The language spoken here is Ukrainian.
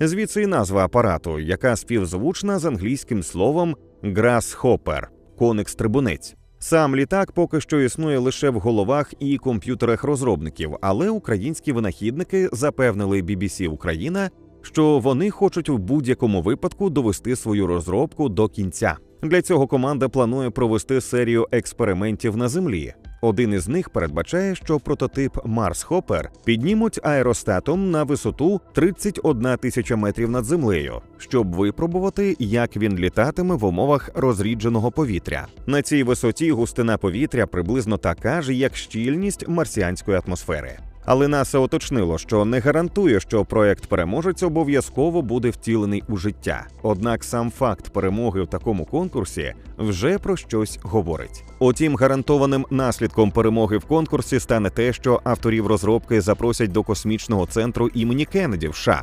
Звідси і назва апарату, яка співзвучна з англійським словом «grasshopper» – коник-стрибунець. Сам літак поки що існує лише в головах і комп'ютерах розробників, але українські винахідники запевнили BBC Україна, що вони хочуть у будь-якому випадку довести свою розробку до кінця. Для цього команда планує провести серію експериментів на землі. Один із них передбачає, що прототип Марс Хоппер піднімуть аеростатом на висоту 31 тисяча метрів над землею, щоб випробувати, як він літатиме в умовах розрідженого повітря. На цій висоті густина повітря приблизно така ж, як щільність марсіанської атмосфери. Але НАСА уточнило, що не гарантує, що проект переможець обов'язково буде втілений у життя. Однак сам факт перемоги в такому конкурсі вже про щось говорить. Утім, гарантованим наслідком перемоги в конкурсі стане те, що авторів розробки запросять до космічного центру імені Кеннеді в США.